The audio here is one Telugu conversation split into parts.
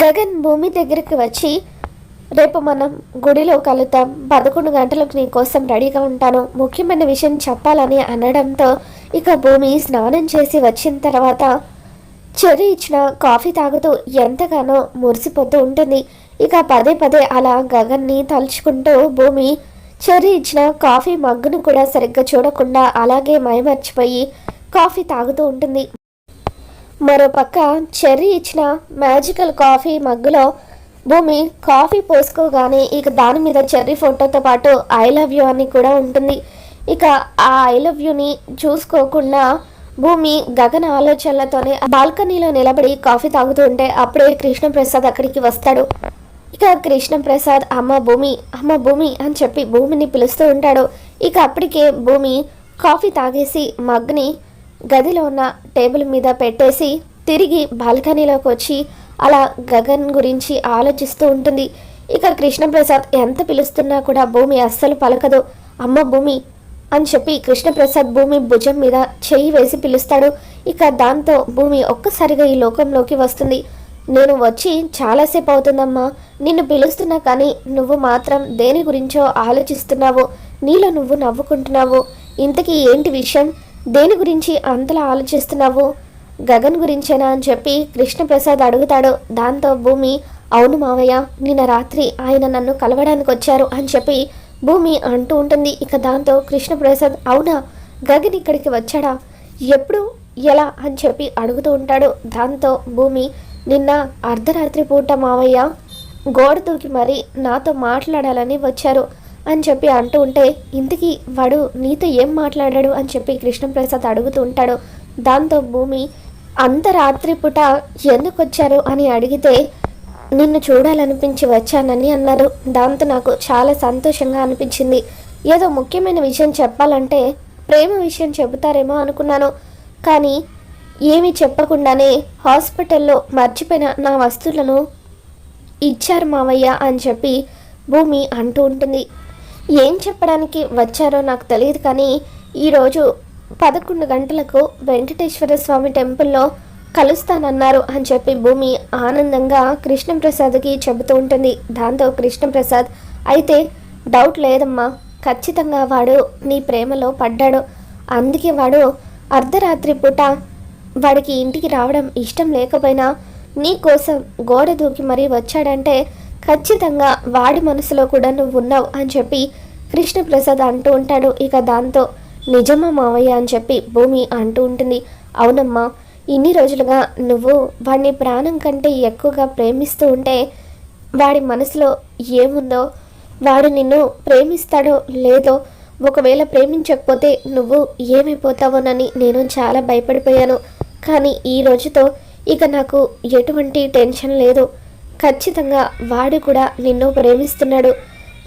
గగన్ భూమి దగ్గరికి వచ్చి రేపు మనం గుడిలో కలుద్దాం. పదకొండు గంటలకు నీ కోసం రెడీగా ఉంటాను. ముఖ్యమైన విషయం చెప్పాలని అనడంతో ఇక భూమి స్నానం చేసి వచ్చిన తర్వాత చెర్రీ ఇచ్చిన కాఫీ తాగుతూ ఎంతగానో మురిసిపోతూ ఉంటుంది. ఇక పదే పదే అలా గగన్ని తలుచుకుంటూ భూమి చెర్రీ ఇచ్చిన కాఫీ మగ్గును కూడా సరిగ్గా చూడకుండా అలాగే మైమర్చిపోయి కాఫీ తాగుతూ ఉంటుంది. మరోపక్క చెర్రీ ఇచ్చిన మ్యాజికల్ కాఫీ మగ్గులో భూమి కాఫీ పోసుకోగానే ఇక దాని మీద చెర్రీ ఫోటోతో పాటు ఐ లవ్ యూ అని కూడా ఉంటుంది. ఇక ఆ ఐ లవ్ యూని చూసుకోకుండా భూమి గగన ఆలోచనలతోనే బాల్కనీలో నిలబడి కాఫీ తాగుతూ ఉంటే అప్పుడే కృష్ణప్రసాద్ అక్కడికి వస్తాడు. ఇక కృష్ణప్రసాద్ అమ్మ భూమి అమ్మ భూమి అని చెప్పి భూమిని పిలుస్తూ ఉంటాడు. ఇక అప్పటికే భూమి కాఫీ తాగేసి మగ్ని గదిలో ఉన్న టేబుల్ మీద పెట్టేసి తిరిగి బాల్కనీలోకి వచ్చి అలా గగన్ గురించి ఆలోచిస్తూ ఉంటుంది. ఇక కృష్ణప్రసాద్ ఎంత పిలుస్తున్నా కూడా భూమి అస్సలు పలకదు. అమ్మ భూమి అని చెప్పి కృష్ణప్రసాద్ భూమి భుజం మీద చెయ్యి వేసి పిలుస్తాడు. ఇక దాంతో భూమి ఒక్కసారిగా ఈ లోకంలోకి వస్తుంది. నేను వచ్చి చాలాసేపు అవుతుందమ్మా. నిన్ను పిలుస్తున్నా కానీ నువ్వు మాత్రం దేని గురించో ఆలోచిస్తున్నావు. నీలో నువ్వు నవ్వుకుంటున్నావు. ఇంతకీ ఏంటి విషయం? దేని గురించి అంతలా ఆలోచిస్తున్నావు? గగన్ గురించేనా అని చెప్పి కృష్ణప్రసాద్ అడుగుతాడు. దాంతో భూమి అవును మావయ్య నిన్న రాత్రి ఆయన నన్ను కలవడానికి వచ్చారు అని చెప్పి భూమి అంటూ ఉంటుంది. ఇక దాంతో కృష్ణప్రసాద్ అవునా గగన్ ఇక్కడికి వచ్చాడా? ఎప్పుడు? ఎలా? అని చెప్పి అడుగుతూ ఉంటాడు. దాంతో భూమి నిన్న అర్ధరాత్రి పూట మావయ్య గోడ దూకి మరీ నాతో మాట్లాడాలని వచ్చారు. అని చెప్పి అంటూ ఉంటే ఇంతకీ వాడు నీతో ఏం మాట్లాడాడు అని చెప్పి కృష్ణప్రసాద్ అడుగుతూ ఉంటాడు. దాంతో భూమి అంత రాత్రి పూట ఎందుకు వచ్చారు అని అడిగితే నిన్ను చూడాలనిపించి వచ్చానని అన్నారు. దాంతో నాకు చాలా సంతోషంగా అనిపించింది. ఏదో ముఖ్యమైన విషయం చెప్పాలంటే ప్రేమ విషయం చెబుతారేమో అనుకున్నాను. కానీ ఏమీ చెప్పకుండానే హాస్పిటల్లో మర్చిపోయిన నా వస్తువులను ఇచ్చారు మావయ్య అని చెప్పి భూమి అంటూ ఉంటుంది. ఏం చెప్పడానికి వచ్చారో నాకు తెలియదు కానీ ఈరోజు పదకొండు గంటలకు వెంకటేశ్వర స్వామి టెంపుల్లో కలుస్తానన్నారు అని చెప్పి భూమి ఆనందంగా కృష్ణప్రసాద్కి చెబుతూ ఉంటుంది. దాంతో కృష్ణప్రసాద్ అయితే డౌట్ లేదమ్మా. ఖచ్చితంగా వాడు నీ ప్రేమలో పడ్డాడు. అందుకే వాడు అర్ధరాత్రి పూట వాడికి ఇంటికి రావడం ఇష్టం లేకపోయినా నీ కోసం గోడ దూకి మరీ వచ్చాడంటే ఖచ్చితంగా వాడి మనసులో కూడా నువ్వు ఉన్నావు అని చెప్పి కృష్ణప్రసాద్ అంటూ ఉంటాడు. ఇక దాంతో నిజమా మావయ్య అని చెప్పి భూమి అంటూ ఉంటుంది. అవునమ్మా ఇన్ని రోజులుగా నువ్వు వాడిని ప్రాణం కంటే ఎక్కువగా ప్రేమిస్తూ ఉంటే వాడి మనసులో ఏముందో వాడు నిన్ను ప్రేమిస్తాడో లేదో ఒకవేళ ప్రేమించకపోతే నువ్వు ఏమైపోతావోనని నేను చాలా భయపడిపోయాను. కానీ ఈ రోజుతో ఇక నాకు ఎటువంటి టెన్షన్ లేదు. ఖచ్చితంగా వాడు కూడా నిన్ను ప్రేమిస్తున్నాడు.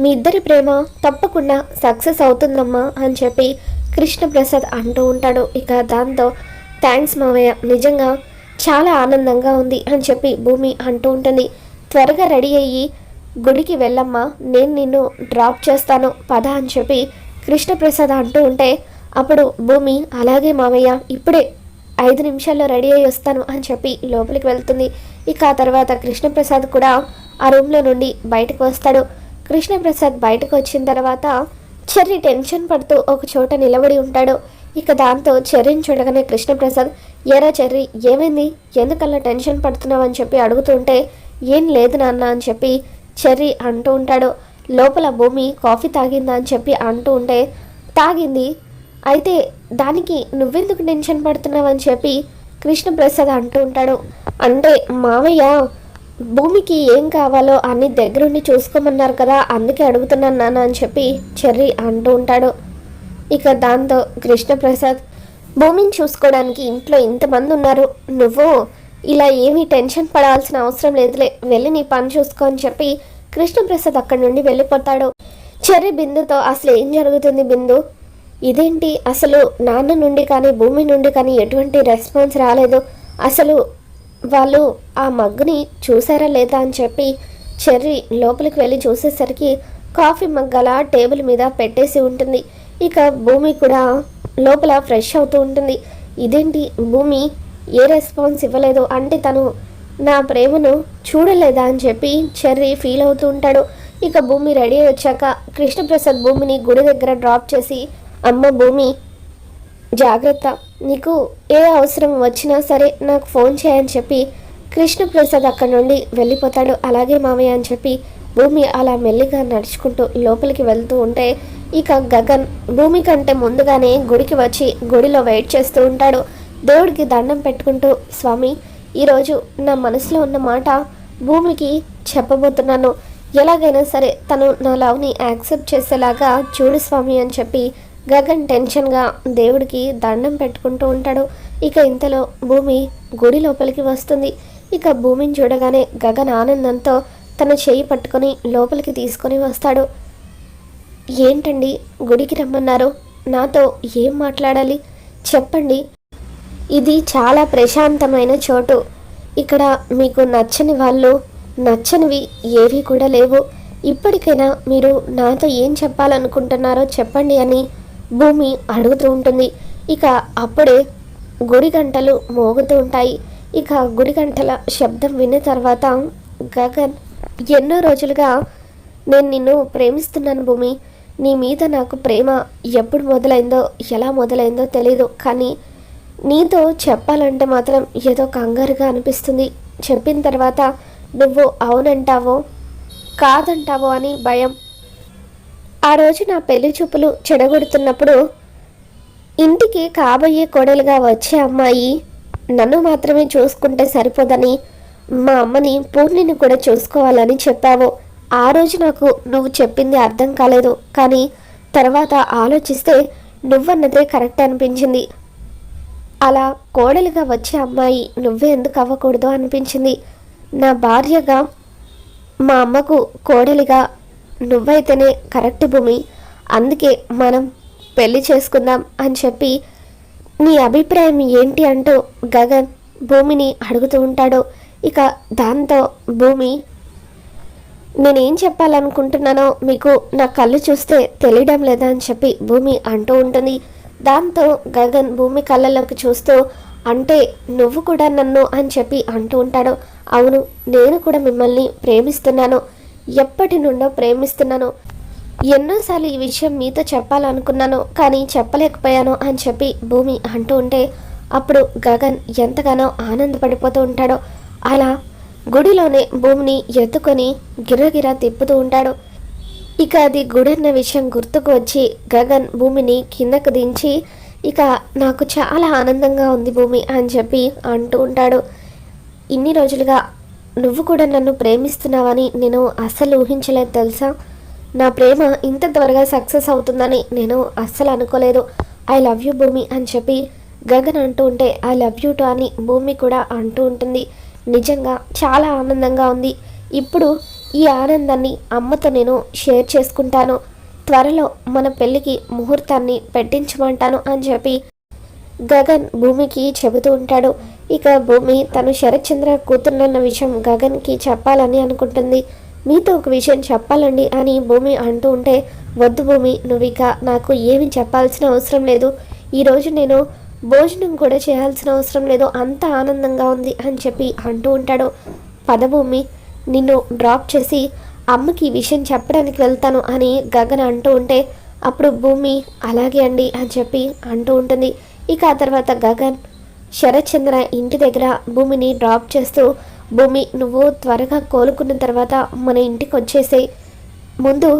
మీ ఇద్దరి ప్రేమ తప్పకుండా సక్సెస్ అవుతుందమ్మా అని చెప్పి కృష్ణప్రసాద్ అంటూ ఉంటాడు. ఇక దాంతో థ్యాంక్స్ మావయ్య నిజంగా చాలా ఆనందంగా ఉంది అని చెప్పి భూమి అంటూ ఉంటుంది. త్వరగా రెడీ అయ్యి గుడికి వెళ్ళమ్మా నేను నిన్ను డ్రాప్ చేస్తాను పద అని చెప్పి కృష్ణప్రసాద్ అంటూ ఉంటే అప్పుడు భూమి అలాగే మావయ్య ఇప్పుడే ఐదు నిమిషాల్లో రెడీ అయ్యి వస్తాను అని చెప్పి లోపలికి వెళ్తుంది. ఇక ఆ తర్వాత కృష్ణప్రసాద్ కూడా ఆ రూమ్లో నుండి బయటకు వస్తాడు. కృష్ణప్రసాద్ బయటకు వచ్చిన తర్వాత చెర్రి టెన్షన్ పడుతూ ఒక చోట నిలబడి ఉంటాడు. ఇక దాంతో చెర్రిని చూడగానే కృష్ణప్రసాద్ ఎరా చెర్రి ఏమైంది? ఎందుకల్లా టెన్షన్ పడుతున్నావు? అని చెప్పి అడుగుతుంటే ఏం లేదు నాన్న అని చెప్పి చెర్రి అంటూ ఉంటాడు. లోపల భూమి కాఫీ తాగిందా అని చెప్పి అంటూ ఉంటే తాగింది. అయితే దానికి నువ్వెందుకు టెన్షన్ పడుతున్నావు అని చెప్పి కృష్ణప్రసాద్ అంటూ ఉంటాడు. అంటే మామయ్య భూమికి ఏం కావాలో అన్ని దగ్గరుండి చూసుకోమన్నారు కదా అందుకే అడుగుతున్నాను నాన్న అని చెప్పి చెర్రి అంటూ ఉంటాడు. ఇక దాంతో కృష్ణప్రసాద్ భూమిని చూసుకోవడానికి ఇంట్లో ఇంతమంది ఉన్నారు. నువ్వు ఇలా ఏమీ టెన్షన్ పడాల్సిన అవసరం లేదులే వెళ్ళి నీ పని చూసుకో అని చెప్పి కృష్ణప్రసాద్ అక్కడి నుండి వెళ్ళిపోతాడు. చెర్రి బిందుతో అసలు ఏం జరుగుతుంది బిందు? ఇదేంటి? అసలు నాన్న నుండి కానీ భూమి నుండి కానీ ఎటువంటి రెస్పాన్స్ రాలేదు. అసలు వాళ్ళు ఆ మగ్గుని చూసారా లేదా అని చెప్పి చెర్రీ లోపలికి వెళ్ళి చూసేసరికి కాఫీ మగ్గల టేబుల్ మీద పెట్టేసి ఉంటుంది. ఇక భూమి కూడా లోపల ఫ్రెష్ అవుతూ ఉంటుంది. ఇదేంటి? భూమి ఏ రెస్పాన్స్ ఇవ్వలేదు. అంటే తను నా ప్రేమను చూడలేదా అని చెప్పి చెర్రీ ఫీల్ అవుతూ ఉంటాడు. ఇక భూమి రెడీ వచ్చాక కృష్ణప్రసాద్ భూమిని గుడి దగ్గర డ్రాప్ చేసి అమ్మ భూమి జాగ్రత్త. నీకు ఏ అవసరం వచ్చినా సరే నాకు ఫోన్ చేయని చెప్పి కృష్ణప్రసాద్ అక్కడ నుండి వెళ్ళిపోతాడు. అలాగే మామయ్య అని చెప్పి భూమి అలా మెల్లిగా నడుచుకుంటూ లోపలికి వెళ్తూ ఉంటే ఇక గగన్ భూమి కంటే ముందుగానే గుడికి వచ్చి గుడిలో వెయిట్ చేస్తూ ఉంటాడు. దేవుడికి దండం పెట్టుకుంటూ స్వామి ఈరోజు నా మనసులో ఉన్న మాట భూమికి చెప్పబోతున్నాను. ఎలాగైనా సరే తను నా లవ్ని యాక్సెప్ట్ చేసేలాగా చూడు స్వామి అని చెప్పి గగన్ టెన్షన్గా దేవుడికి దండం పెట్టుకుంటూ ఉంటాడు. ఇక ఇంతలో భూమి గుడి లోపలికి వస్తుంది. ఇక భూమిని చూడగానే గగన్ ఆనందంతో తన చేయి పట్టుకొని లోపలికి తీసుకొని వస్తాడు. ఏంటండి? గుడికి రమ్మన్నారు. నాతో ఏం మాట్లాడాలి? చెప్పండి. ఇది చాలా ప్రశాంతమైన చోటు. ఇక్కడ మీకు నచ్చని వాళ్ళు నచ్చనివి ఏవి కూడా లేవు. ఇప్పటికైనా మీరు నాతో ఏం చెప్పాలనుకుంటున్నారో చెప్పండి అని భూమి అడుగుతూ ఉంటుంది. ఇక అప్పుడే గుడి గంటలు మోగుతూ ఉంటాయి. ఇక గుడి గంటల శబ్దం విన్న తర్వాత గగన్ ఎన్నో రోజులుగా నేను నిన్ను ప్రేమిస్తున్నాను భూమి. నీ మీద నాకు ప్రేమ ఎప్పుడు మొదలైందో ఎలా మొదలైందో తెలీదు. కానీ నీతో చెప్పాలంటే మాత్రం ఏదో కంగారుగా అనిపిస్తుంది. చెప్పిన తర్వాత నువ్వు అవునంటావో కాదంటావో అని భయం ఆ రోజు నా పెళ్ళి చూపులు చెడగొడుతున్నప్పుడు ఇంటికి కాబోయే కోడలుగా వచ్చే అమ్మాయి నన్ను మాత్రమే చూసుకుంటే సరిపోదని మా అమ్మని పూర్ణిని కూడా చూసుకోవాలని చెప్పావు. ఆ రోజు నాకు నువ్వు చెప్పింది అర్థం కాలేదు. కానీ తర్వాత ఆలోచిస్తే నువ్వన్నదే కరెక్ట్ అనిపించింది. అలా కోడలుగా వచ్చే అమ్మాయి నువ్వే ఎందుకు అవ్వకూడదు అనిపించింది. నా భార్యగా మా అమ్మకు కోడలిగా నువ్వైతేనే కరెక్ట్ భూమి. అందుకే మనం పెళ్ళి చేసుకుందాం అని చెప్పి నీ అభిప్రాయం ఏంటి అంటూ గగన్ భూమిని అడుగుతూ ఉంటాడు. ఇక దాంతో భూమి నేనేం చెప్పాలనుకుంటున్నానో మీకు నా కళ్ళు చూస్తే తెలియడం లేదా అని చెప్పి భూమి అంటూ ఉంటుంది. దాంతో గగన్ భూమి కళ్ళలోకి చూస్తూ అంటే నువ్వు కూడా నన్ను అని చెప్పి అంటూ ఉంటాడు. అవును నేను కూడా మిమ్మల్ని ప్రేమిస్తున్నాను. ఎప్పటి నుండో ప్రేమిస్తున్నాను. ఎన్నోసార్లు ఈ విషయం మీతో చెప్పాలనుకున్నాను కానీ చెప్పలేకపోయాను అని చెప్పి భూమి అంటూ ఉంటే అప్పుడు గగన్ ఎంతగానో ఆనందపడిపోతూ ఉంటాడో. అలా గుడిలోనే భూమిని ఎత్తుకొని గిరగిరా తిప్పుతూ ఉంటాడు. ఇక అది గుడన్న విషయం గుర్తుకు వచ్చి గగన్ భూమిని కిందకు దించి ఇక నాకు చాలా ఆనందంగా ఉంది భూమి అని చెప్పి అంటూ ఉంటాడు. ఇన్ని రోజులుగా నువ్వు కూడా నన్ను ప్రేమిస్తున్నావని నేను అస్సలు ఊహించలేదు తెలుసా? నా ప్రేమ ఇంత త్వరగా సక్సెస్ అవుతుందని నేను అస్సలు అనుకోలేదు. ఐ లవ్ యూ భూమి అని చెప్పి గగన్ అంటూ ఉంటే ఐ లవ్ యూ టు అని భూమి కూడా అంటూ ఉంటుంది. నిజంగా చాలా ఆనందంగా ఉంది. ఇప్పుడు ఈ ఆనందాన్ని అమ్మతో నేను షేర్ చేసుకుంటాను. త్వరలో మన పెళ్ళికి ముహూర్తాన్ని పెట్టించమంటాను అని చెప్పి గగన్ భూమికి చెబుతూ ఉంటాడు. ఇక భూమి తను శరత్చంద్ర కూతురునన్న విషయం గగన్కి చెప్పాలని అనుకుంటుంది. మీతో ఒక విషయం చెప్పాలండి అని భూమి అంటూ ఉంటే వద్దు భూమి నువ్వు ఇక నాకు ఏమి చెప్పాల్సిన అవసరం లేదు. ఈరోజు నేను భోజనం కూడా చేయాల్సిన అవసరం లేదు. అంత ఆనందంగా ఉంది అని చెప్పి అంటూ ఉంటాడు. పదభూమి నిన్ను డ్రాప్ చేసి అమ్మకి ఈ విషయం చెప్పడానికి వెళ్తాను అని గగన్ అంటూ ఉంటే అప్పుడు భూమి అలాగే అండి అని చెప్పి అంటూ ఉంటుంది. ఇక ఆ తర్వాత గగన్ శరత్చంద్ర ఇంటి దగ్గర భూమిని డ్రాప్ చేస్తూ భూమి నువ్వు త్వరగా కోలుకున్న తర్వాత మన ఇంటికి వచ్చేసే ముందు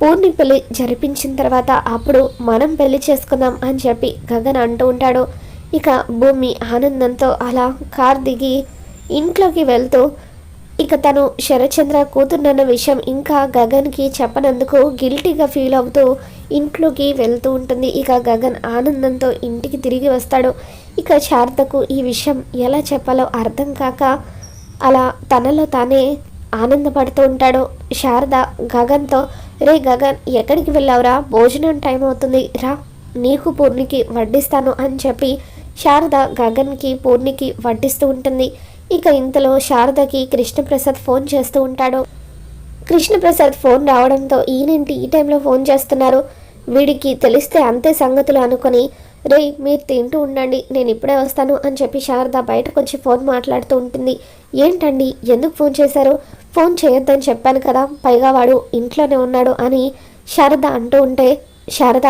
పూర్ణి పెళ్ళి జరిపించిన తర్వాత అప్పుడు మనం పెళ్ళి చేసుకుందాం అని చెప్పి గగన్ అంటూ ఉంటాడు. ఇక భూమి ఆనందంతో అలా కార్ దిగి ఇంట్లోకి వెళ్తూ ఇక తను శరచంద్ర కూతురున్న విషయం ఇంకా గగన్కి చెప్పనందుకు గిల్టీగా ఫీల్ అవుతూ ఇంట్లోకి వెళ్తూ ఉంటుంది. ఇక గగన్ ఆనందంతో ఇంటికి తిరిగి వస్తాడు. ఇక శారదకు ఈ విషయం ఎలా చెప్పాలో అర్థం కాక అలా తనలో తానే ఆనందపడుతూ ఉంటాడు. శారద గగన్తో రే గగన్ ఎక్కడికి వెళ్ళావురా? భోజనం టైం అవుతుంది. రా నీకు పూర్ణికి వడ్డిస్తాను అని చెప్పి శారద గగన్కి పూర్ణికి వడ్డిస్తూ ఉంటుంది. ఇక ఇంతలో శారదకి కృష్ణప్రసాద్ ఫోన్ చేస్తూ ఉంటాడు. కృష్ణప్రసాద్ ఫోన్ రావడంతో ఈయనేంటి ఈ టైంలో ఫోన్ చేస్తున్నారు? వీడికి తెలిస్తే అంతే సంగతులు అనుకొని రే మీరు తింటూ ఉండండి నేను ఇప్పుడే వస్తాను అని చెప్పి శారద బయటకు వచ్చి ఫోన్ మాట్లాడుతూ ఉంటుంది. ఏంటండి ఎందుకు ఫోన్ చేశారు? ఫోన్ చేయొద్దని చెప్పాను కదా పైగా వాడు ఇంట్లోనే ఉన్నాడు అని శారద అంటూ ఉంటే శారద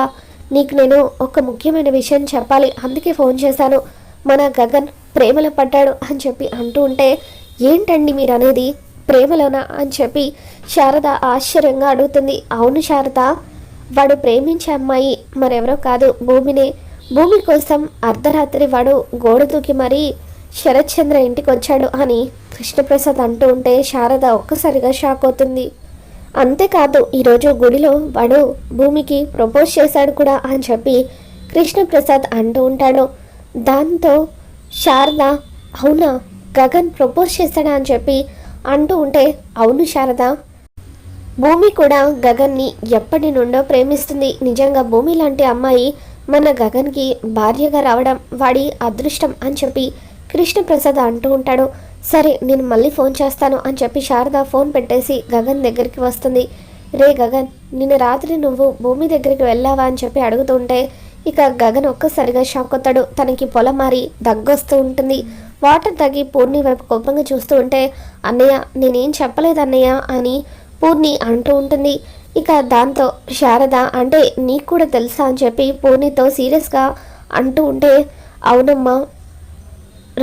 నీకు నేను ఒక ముఖ్యమైన విషయం చెప్పాలి. అందుకే ఫోన్ చేశాను. మన గగన్ ప్రేమలో పడ్డాడు అని చెప్పి అంటూ ఉంటే ఏంటండి మీరు అనేది ప్రేమలోనా? అని చెప్పి శారద ఆశ్చర్యంగా అడుగుతుంది. అవును శారద వాడు ప్రేమించే అమ్మాయి మరెవరో కాదు. భూమినే. భూమి కోసం అర్ధరాత్రి వాడు గోడ దూకి మరీ శరత్చంద్ర ఇంటికి వచ్చాడు అని కృష్ణప్రసాద్ అంటూ ఉంటే శారద ఒక్కసారిగా షాక్ అవుతుంది. అంతేకాదు ఈరోజు గుడిలో వాడు భూమికి ప్రపోజ్ చేశాడు కూడా అని చెప్పి కృష్ణప్రసాద్ అంటూ ఉంటాడు. దాంతో శారద అవునా గగన్ ప్రపోజ్ చేశాడా అని చెప్పి అంటూ ఉంటే అవును శారద. భూమి కూడా గగన్ని ఎప్పటి నుండో ప్రేమిస్తుంది. నిజంగా భూమి లాంటి అమ్మాయి మన గగన్కి భార్యగా రావడం వాడి అదృష్టం అని చెప్పి కృష్ణప్రసాద్ అంటూ ఉంటాడు. సరే నేను మళ్ళీ ఫోన్ చేస్తాను అని చెప్పి శారద ఫోన్ పెట్టేసి గగన్ దగ్గరికి వస్తుంది. రే గగన్ నిన్న రాత్రి నువ్వు భూమి దగ్గరికి వెళ్ళావా అని చెప్పి అడుగుతుంటే ఇక గగన్ ఒక్కసారిగా షాక్ అవుతాడు తనకి పొలం మారి దగ్గొస్తూ ఉంటుంది. వాటర్ తగ్గి పూర్ణి వైపు కోపంగా చూస్తూ ఉంటే అన్నయ్య నేనేం చెప్పలేదు అన్నయ్య అని పూర్ణి అంటూ ఉంటుంది. ఇక దాంతో శారద అంటే నీకు కూడా తెలుసా అని చెప్పి పూర్ణితో సీరియస్గా అంటూ ఉంటే అవునమ్మా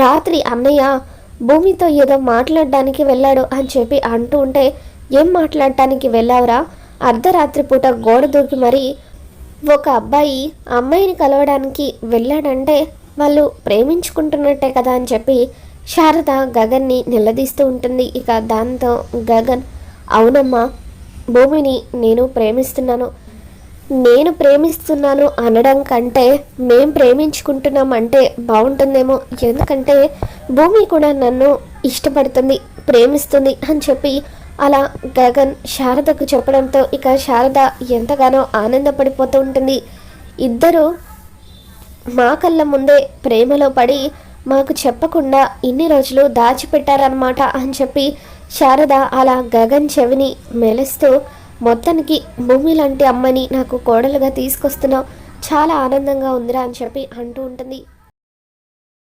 రాత్రి అన్నయ్య భూమితో ఏదో మాట్లాడడానికి వెళ్ళాడు అని చెప్పి అంటూ ఉంటే ఏం మాట్లాడటానికి వెళ్ళావురా? అర్ధరాత్రి పూట గోడ దూకి మరి ఒక అబ్బాయి అమ్మాయిని కలవడానికి వెళ్ళాడంటే వాళ్ళు ప్రేమించుకుంటున్నట్టే కదా అని చెప్పి శారద గగన్ని నిలదీస్తూ ఉంటుంది. ఇక దాంతో గగన్ అవునమ్మా భూమిని నేను ప్రేమిస్తున్నాను. నేను ప్రేమిస్తున్నాను అనడం కంటే మేం ప్రేమించుకుంటున్నాం అంటే బాగుంటుందేమో ఎందుకంటే భూమి కూడా నన్ను ఇష్టపడుతుంది ప్రేమిస్తుంది అని చెప్పి అలా గగన్ శారదకు చెప్పడంతో ఇక శారద ఎంతగానో ఆనందపడిపోతూ ఉంటుంది. ఇద్దరు మా కళ్ళ ముందే ప్రేమలో పడి మాకు చెప్పకుండా ఇన్ని రోజులు దాచిపెట్టారనమాట అని చెప్పి శారద అలా గగన్ చెవిని మెలుస్తూ మొత్తానికి భూమి లాంటి అమ్మని నాకు కోడలుగా తీసుకొస్తున్నావు. చాలా ఆనందంగా ఉందిరా అని చెప్పి అంటూ ఉంటుంది.